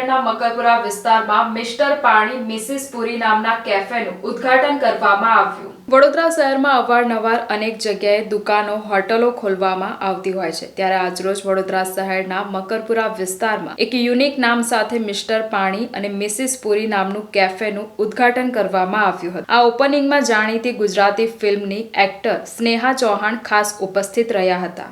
શહેરના મકરપુરા વિસ્તારમાં મિસ્ટર પાણી મિસિસ પુરી નામના કેફેનું ઉદ્ઘાટન કરવામાં આવ્યું. વડોદરા શહેરમાં અવારનવાર અનેક જગ્યાએ દુકાનો, હોટલો ખોલવામાં આવતી હોય છે. ત્યારે આજરોજ વડોદરા શહેરના મકરપુરા વિસ્તારમાં એક યુનિક નામ સાથે મિસ્ટર પાણી અને મિસિસ પુરી નામનું કેફેનું ઉદ્ઘાટન કરવામાં આવ્યું હતું. આ ઓપનિંગમાં જાણીતી ગુજરાતી ફિલ્મની એક્ટર સ્નેહા ચૌહાણ ખાસ ઉપસ્થિત રહ્યા હતા.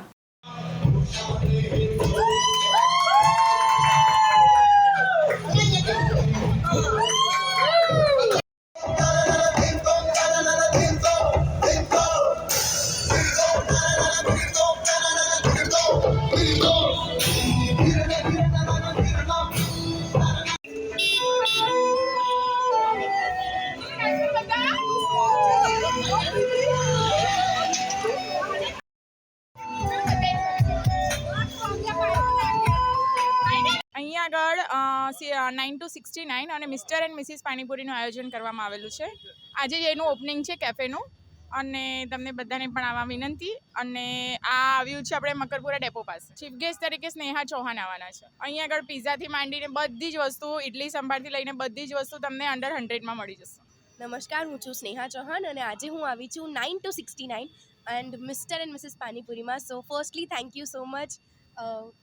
નાઇન ટુ સિક્સટી નાઇન અને મિસ્ટર એન્ડ મિસિસ પાણીપુરીનું આયોજન કરવામાં આવેલું છે. આજે એનું ઓપનિંગ છે કેફેનું અને તમને બધાને પણ આવા વિનંતી. અને આ આવ્યું છે આપણે મકરપુરા ડેપો પાસે. ચીફ ગેસ્ટ તરીકે સ્નેહા ચૌહાણ આવવાના છે. અહીંયા આગળ પીઝાથી માંડીને બધી જ વસ્તુ ઇડલી સંભારથી લઈને બધી જ વસ્તુ તમને અંડર હંડ્રેડમાં મળી જશે. નમસ્કાર, હું છું સ્નેહા ચૌહાણ અને આજે હું આવી છું nine two sixty nine and mister and missus પાણીપુરીમાં so firstly thank you so much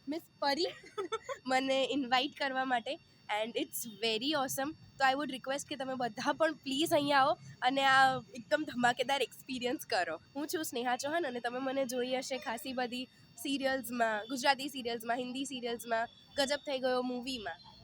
miss Pari, મને ઇન્વાઇટ કરવા માટે. એન્ડ ઇટ્સ વેરી ઓસમ તો આઈ વુડ રિક્વેસ્ટ કે તમે બધા પણ પ્લીઝ અહીંયા આવો અને આ એકદમ ધમાકેદાર એક્સપિરિયન્સ કરો. હું છું સ્નેહા ચૌહાણ અને તમે મને જોઈ હશે ખાસી બધી સિરિયલ્સમાં ગુજરાતી સિરિયલ્સમાં હિન્દી સિરિયલ્સમાં ગજબ થઈ ગયો મૂવીમાં